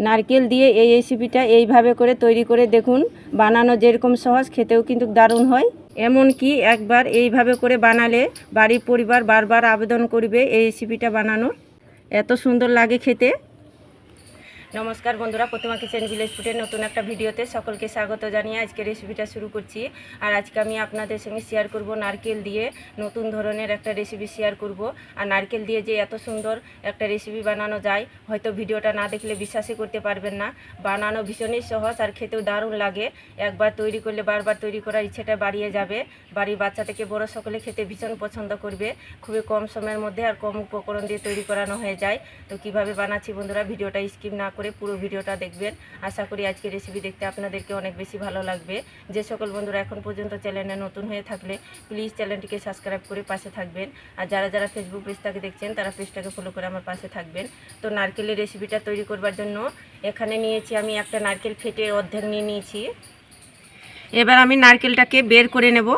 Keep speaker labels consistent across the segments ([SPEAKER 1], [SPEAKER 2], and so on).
[SPEAKER 1] নারকেল দিয়ে এই রেসিপিটা এইভাবে করে তৈরি করে দেখুন। বানানো যেরকম সহজ, খেতেও কিন্তু দারুণ হয়। এমন কি একবার এইভাবে করে বানালে বাড়ির পরিবার বারবার আবেদন করবে এই রেসিপিটা বানানোর। এত সুন্দর লাগে খেতে। নমস্কার বন্ধুরা, প্রতিমা কিচেন ভিলেজ ফুডের নতুন একটা ভিডিওতে সকলকে স্বাগত জানিয়ে আজকে রেসিপিটা শুরু করছি। আর আজকে আমি আপনাদের সঙ্গে শেয়ার করব নারকেল দিয়ে নতুন ধরনের একটা রেসিপি শেয়ার করব। আর নারকেল দিয়ে যে এত সুন্দর একটা রেসিপি বানানো যায়, হয়তো ভিডিওটা না দেখলে বিশ্বাসই করতে পারবেন না। বানানো ভীষণই সহজ আর খেতেও দারুণ লাগে। একবার তৈরি করলে বারবার তৈরি করার ইচ্ছেটা বাড়িয়ে যাবে। বাড়ির বাচ্চা থেকে বড় সকলে খেতে ভীষণ পছন্দ করবে। খুবই কম সময়ের মধ্যে আর কম উপকরণ দিয়ে তৈরি করানো হয়ে যায়। তো কীভাবে বানাচ্ছি বন্ধুরা, ভিডিওটা স্কিপ না করে পুরো ভিডিওটা দেখবেন। আশা করি আজকে রেসিপি দেখতে আপনাদেরকে অনেক বেশি ভালো লাগবে। যে সকল বন্ধুরা এখন পর্যন্ত চ্যানেলে নতুন হয়ে থাকলে প্লিজ চ্যানেলটিকে সাবস্ক্রাইব করে পাশে থাকবেন। আর যারা যারা ফেসবুক পেজটাকে দেখছেন, তারা পেজটাকে ফলো করে আমার পাশে থাকবেন। তো নারকেলের রেসিপিটা তৈরি করবার জন্য এখানে নিয়েছি আমি একটা নারকেল ফেটে অর্ধেক নিয়ে নিয়েছি। এবার আমি নারকেলটাকে বের করে নেব।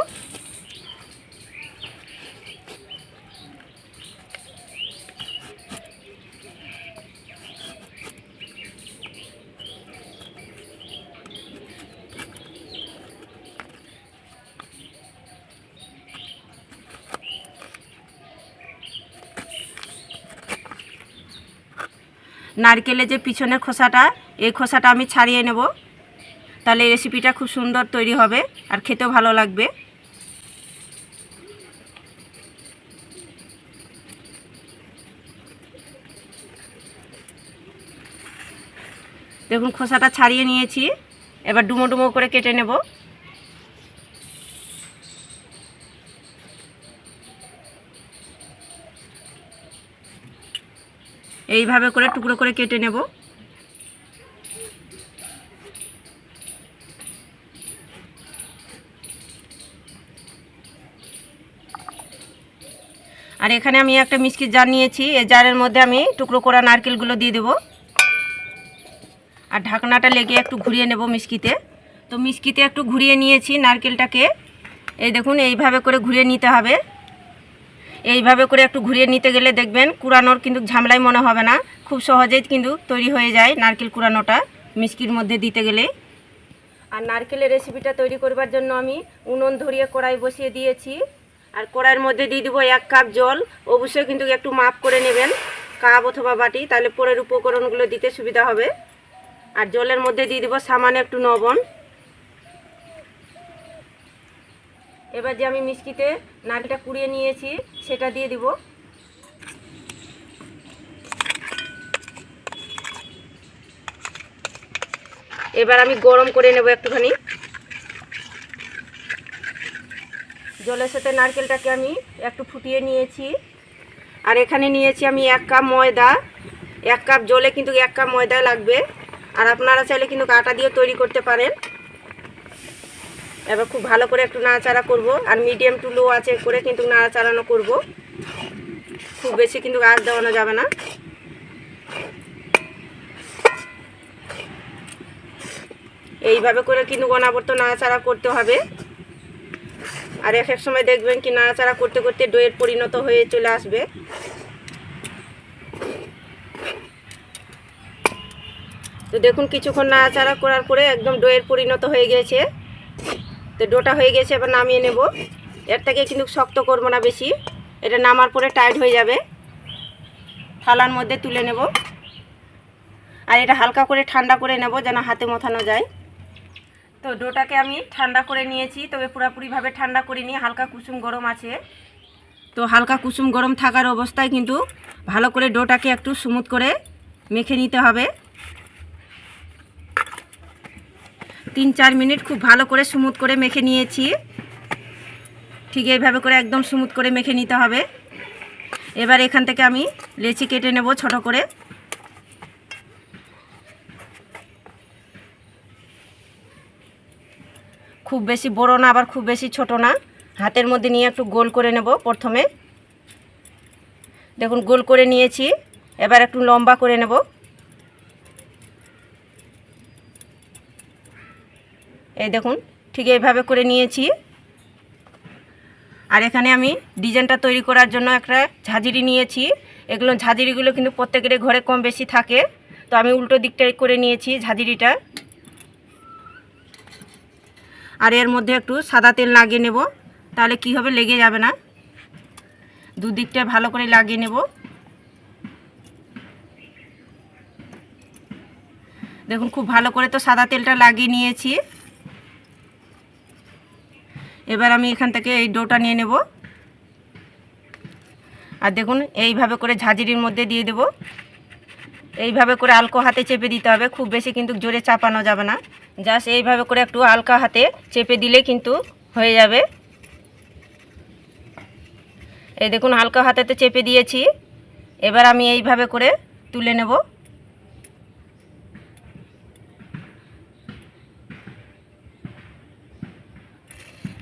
[SPEAKER 1] নারকেলের যে পিছনের খোসাটা, এই খোসাটা আমি ছাড়িয়ে নেব। তাহলে রেসিপিটা খুব সুন্দর তৈরি হবে আর খেতেও ভালো লাগবে। দেখুন, খোসাটা ছাড়িয়ে নিয়েছি। এবার ডুমো ডুমো করে কেটে নেব। এইভাবে করে টুকরো করে কেটে নেব। আর এখানে আমি একটা মিষ্টির জার নিয়েছি এই জারের মধ্যে আমি টুকরো করা নারকেলগুলো দিয়ে দেব। আর ঢাকনাটা লেগে একটু ঘুরিয়ে নেব মিষ্টিতে। তো মিষ্টিতে একটু ঘুরিয়ে নিয়েছি নারকেলটাকে। এই দেখুন, এইভাবে করে ঘুরিয়ে নিতে হবে। এইভাবে করে একটু ঘুরিয়ে নিতে গেলে দেখবেন কুড়ানোর কিন্তু ঝামেলাই মনে হবে না। খুব সহজেই কিন্তু তৈরি হয়ে যায় নারকেল কুড়ানোটা মিষ্টির মধ্যে দিতে গেলে। আর নারকেলের রেসিপিটা তৈরি করবার জন্য আমি উনুন ধরিয়ে কড়াই বসিয়ে দিয়েছি। আর কড়াইয়ের মধ্যে দিয়ে দিব এক কাপ জল। অবশ্যই কিন্তু একটু মাপ করে নেবেন, কাপ অথবা বাটি, তাহলে পরের উপকরণগুলো দিতে সুবিধা হবে। আর জলের মধ্যে দিয়ে দিব সামান্য একটু লবণ। এবার যে আমি মিষ্টিতে নারকেলটা কুড়িয়ে নিয়েছি, সেটা দিয়ে দিব। এবার আমি গরম করে নেব একটুখানি। জলের সাথে নারকেলটাকে আমি একটু ফুটিয়ে নিয়েছি। আর এখানে নিয়েছি আমি এক কাপ ময়দা। এক কাপ জলে কিন্তু এক কাপ ময়দা লাগবে। আর আপনারা চাইলে কিন্তু আটা দিয়ে তৈরি করতে পারেন। এবার খুব ভালো করে একটু নাড়াচাড়া করব। আর মিডিয়াম টু লো আছে করে কিন্তু নাড়াচাড়ানো করব। খুব বেশি কিন্তু আগ দেওয়ানো যাবে না। এইভাবে করে কিন্তু অনাবর্ত নাড়াচাড়া করতে হবে। আর এক এক সময় দেখবেন কি নাড়াচাড়া করতে করতে ডোয়ের পরিণত হয়ে চলে আসবে। তো দেখুন কিছুক্ষণ নাড়াচাড়া করার পরে একদম ডোয়ের পরিণত হয়ে গেছে। তো ডোটা হয়ে গেছে, এবার নামিয়ে নেব। এর থেকে কিন্তু শক্ত করব না বেশি। এটা নামার পরে টাইট হয়ে যাবে। থালার মধ্যে তুলে নেব। আর এটা হালকা করে ঠান্ডা করে নেব যেন হাতে মথানো যায়। তো ডোটাকে আমি ঠান্ডা করে নিয়েছি, তবে পুরোপুরিভাবে ঠান্ডা করিনি, হালকা কুসুম গরম আছে। তো হালকা কুসুম গরম থাকার অবস্থায় কিন্তু ভালো করে ডোটাকে একটু স্মুথ করে মেখে নিতে হবে। তিন চার মিনিট খুব ভালো করে স্মুথ করে মেখে নিয়েছি। ঠিক এইভাবে করে একদম স্মুথ করে মেখে নিতে হবে। এবার এখান থেকে আমি লেচি কেটে নেব ছোট করে। খুব বেশি বড় না, আবার খুব বেশি ছোট না। হাতের মধ্যে নিয়ে একটু গোল করে নেব প্রথমে। দেখুন, গোল করে নিয়েছি। এবার একটু লম্বা করে নেব। এই দেখুন, ঠিক এইভাবে করে নিয়েছি। আর এখানে আমি ডিজাইনটা তৈরি করার জন্য একটা ঝাঁঝরি নিয়েছি। এগুলো ঝাঁঝরিগুলো কিন্তু প্রত্যেকের ঘরে কম বেশি থাকে। তো আমি উল্টো দিকটাই করে নিয়েছি ঝাঁঝরিটা। আর এর মধ্যে একটু সাদা তেল লাগিয়ে নেব, তাহলে কি হবে, লেগে যাবে না। দুদিকটা ভালো করে লাগিয়ে নেব। দেখুন, খুব ভালো করে তো সাদা তেলটা লাগিয়ে নিয়েছি। এবার আমি এখান থেকে এই ডোটা নিয়ে নেব। আর দেখুন, এইভাবে করে ঝাঁঝরির মধ্যে দিয়ে দেব। এইভাবে করে আলকো হাতে চেপে দিতে হবে। খুব বেশি কিন্তু জোরে চাপানো যাবে না। জাস্ট এইভাবে করে একটু আলকা হাতে চেপে দিলে কিন্তু হয়ে যাবে। এই দেখুন হালকা হাতেতে চেপে দিয়েছি। এবার আমি এইভাবে করে তুলে নেব।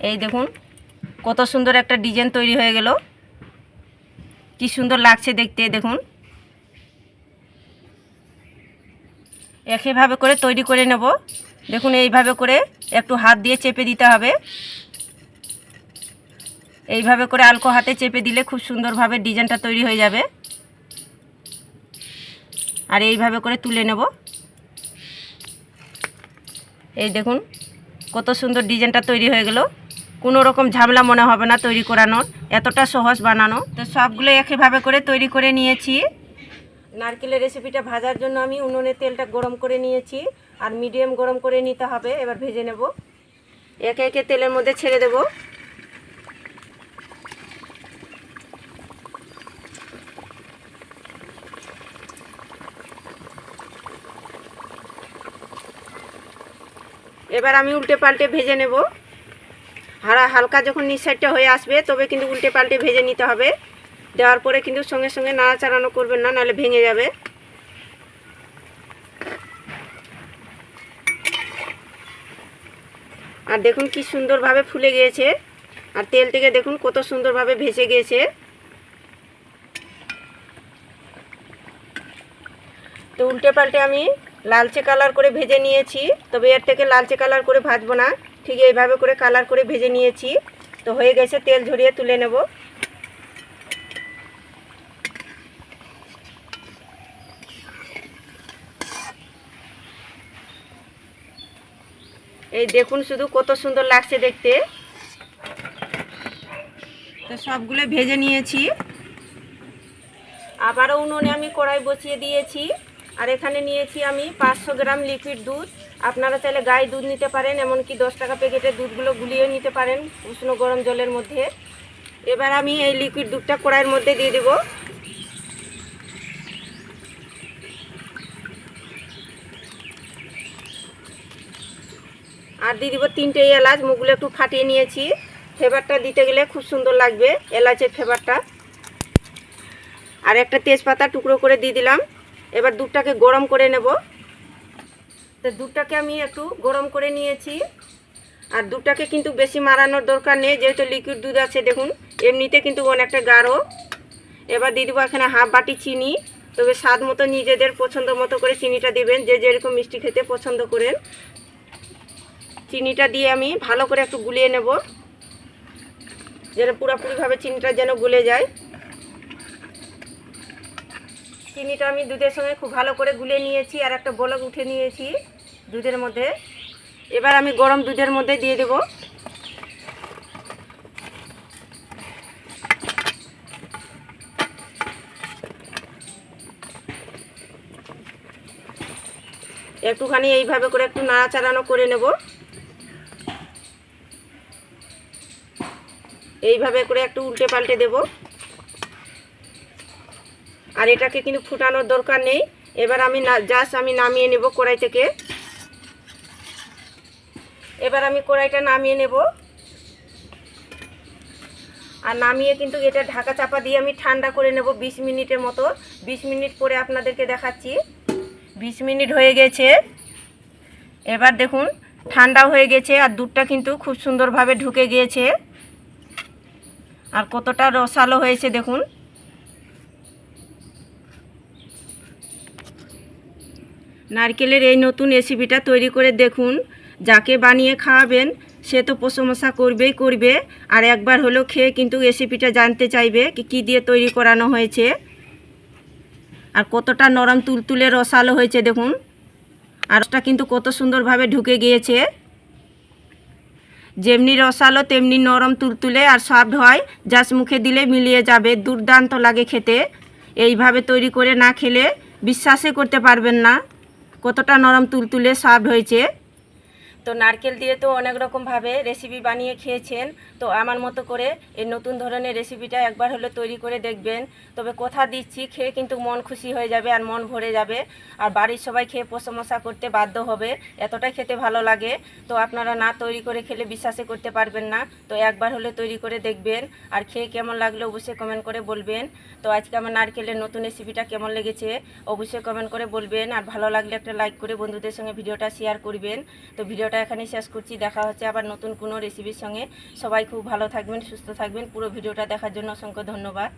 [SPEAKER 1] এই দেখুন, কত সুন্দর একটা ডিজাইন তৈরি হয়ে গেল। কি সুন্দর লাগছে দেখতে, দেখুন। একইভাবে করে তৈরি করে নেব। দেখুন, এইভাবে করে একটু হাত দিয়ে চেপে দিতে হবে। এইভাবে করে আলকো হাতে চেপে দিলে খুব সুন্দরভাবে ডিজাইনটা তৈরি হয়ে যাবে। আর এইভাবে করে তুলে নেব। এই দেখুন, কত সুন্দর ডিজাইনটা তৈরি হয়ে গেল। কোনো রকম ঝামেলা মনে হবে না তৈরি করানোর। এতটা সহজ বানানো। তো সবগুলো একইভাবে করে তৈরি করে নিয়েছি। নারকেলের রেসিপিটা ভাজার জন্য আমি উনুনে তেলটা গরম করে নিয়েছি আর মিডিয়াম গরম করে নিতে হবে। এবার ভেজে নেব। একে একে তেলের মধ্যে ছেড়ে দেব। এবার আমি উল্টে পাল্টে ভেজে নেব। হারা হালকা যখন নিচ সাইডটা হয়ে আসবে, তবে কিন্তু উল্টে পাল্টে ভেজে নিতে হবে। দেওয়ার পরে কিন্তু সঙ্গে সঙ্গে নাড়াচাড়ানো করবেন না, নাহলে ভেঙে যাবে। আর দেখুন কি সুন্দরভাবে ফুলে গিয়েছে। আর তেল থেকে দেখুন কত সুন্দরভাবে ভেসে গিয়েছে। তো উল্টে পাল্টে আমি লালচে কালার করে ভেজে নিয়েছি, তবে এর থেকে লালচে কালার করে ভাজবো না। ঠিক এইভাবে করে কালার করে ভেজে নিয়েছি। তো হয়ে গেছে, তেল ঝরিয়ে তুলে নেব। এই দেখুন শুধু কত সুন্দর লাগছে দেখতে। তো সবগুলো ভেজে নিয়েছি। আবারও উনুনে আমি কড়াই বসিয়ে দিয়েছি। আর এখানে নিয়েছি আমি পাঁচশো গ্রাম লিকুইড দুধ। আপনারা চাইলে গায়ে দুধ নিতে পারেন, এমনকি দশ টাকা প্যাকেটের দুধগুলো গুলিয়ে নিতে পারেন উষ্ণ গরম জলের মধ্যে। এবার আমি এই লিকুইড দুধটা কড়াইয়ের মধ্যে দিয়ে দেব। আর দিয়ে দিব তিনটে এলাচ মুখগুলো একটু ফাটিয়ে নিয়েছি। ফ্লেভারটা দিতে গেলে খুব সুন্দর লাগবে এলাচের ফ্লেভারটা। আর একটা তেজপাতা টুকরো করে দিয়ে দিলাম। এবার দুধটাকে গরম করে নেব। তো দুধটাকে আমি একটু গরম করে নিয়েছি। আর দুধটাকে কিন্তু বেশি মারানোর দরকার নেই, যেহেতু লিকুইড দুধ আছে, দেখুন, এমনিতে কিন্তু অনেকটা গাঢ়। এবার দিয়ে দেবো এখানে হাফ বাটি চিনি, তবে স্বাদ মতো নিজেদের পছন্দ মতো করে চিনিটা দিবেন, যে যেরকম মিষ্টি খেতে পছন্দ করেন। চিনিটা দিয়ে আমি ভালো করে একটু গুলিয়ে নেব, যেন পুরোপুরিভাবে চিনিটা যেন গুলে যায়। চিনিটা আমি দুধের সঙ্গে খুব ভালো করে গুলে নিয়েছি, আর একটা বলক উঠে নিয়েছি। দুধের মধ্যে। এবার আমি গরম দুধের মধ্যে দিয়ে দেব। একটুখানি এইভাবে করে একটু নাড়াচাড়ানো করে নেব। এইভাবে করে একটু উল্টে পাল্টে দেবো। আর এটাকে কিন্তু ফুটানোর দরকার নেই। এবার আমি জাস্ট আমি নামিয়ে নেব কড়াই থেকে। এবার আমি কড়াইটা নামিয়ে নেব। আর নামিয়ে কিন্তু এটা ঢাকা চাপা দিয়ে আমি ঠান্ডা করে নেব ২০ মিনিটের মতো। ২০ মিনিট পরে আপনাদেরকে দেখাচ্ছি। ২০ মিনিট হয়ে গেছে। এবার দেখুন, ঠান্ডা হয়ে গেছে আর দুধটা কিন্তু খুব সুন্দরভাবে ঢুকে গিয়েছে। আর কতটা রসালো হয়েছে দেখুন। নারকেলের এই নতুন রেসিপিটা তৈরি করে দেখুন। যাকে বানিয়ে খাওয়াবেন, সে তো প্রশংসা করবেই করবে। আর একবার হলেও খেয়ে কিন্তু রেসিপিটা জানতে চাইবে কি, কী দিয়ে তৈরি করানো হয়েছে। আর কতটা নরম তুলতুলে রসালো হয়েছে দেখুন। আর রসটা কিন্তু কত সুন্দরভাবে ঢুকে গিয়েছে। যেমনি রসালো, তেমনি নরম তুলতুলে আর সফট হয় জাস্ট মুখে দিলে মিলিয়ে যাবে, দুর্দান্ত লাগে খেতে। এইভাবে তৈরি করে না খেলে বিশ্বাসই করতে পারবেন না কতটা নরম তুলতুলে সফট হয়েছে। তো নারকেল দিয়ে তো অনেক রকমভাবে রেসিপি বানিয়ে খেয়েছেন। তো আমার মতো করে এই নতুন ধরনের রেসিপিটা একবার হলে তৈরি করে দেখবেন। তবে কথা দিচ্ছি, খেয়ে কিন্তু মন খুশি হয়ে যাবে আর মন ভরে যাবে। আর বাড়ির সবাই খেয়ে প্রশংসা করতে বাধ্য হবে, এতটাই খেতে ভালো লাগে। তো আপনারা না তৈরি করে খেলে বিশ্বাসই করতে পারবেন না। তো একবার হলে তৈরি করে দেখবেন। আর খেয়ে কেমন লাগল অবশ্যই কমেন্ট করে বলবেন। তো আজকে আমার নারকেলের নতুন রেসিপিটা কেমন লেগেছে অবশ্যই কমেন্ট করে বলবেন। আর ভালো লাগলে একটা লাইক করে বন্ধুদের সঙ্গে ভিডিওটা শেয়ার করবেন। তো ভিডিওটা এখানে শেষ করছি। দেখা হচ্ছে আবার নতুন কোনো রেসিপির সঙ্গে। সবাই খুব ভালো থাকবেন, সুস্থ থাকবেন। পুরো ভিডিওটা দেখার জন্য অসংখ্য ধন্যবাদ।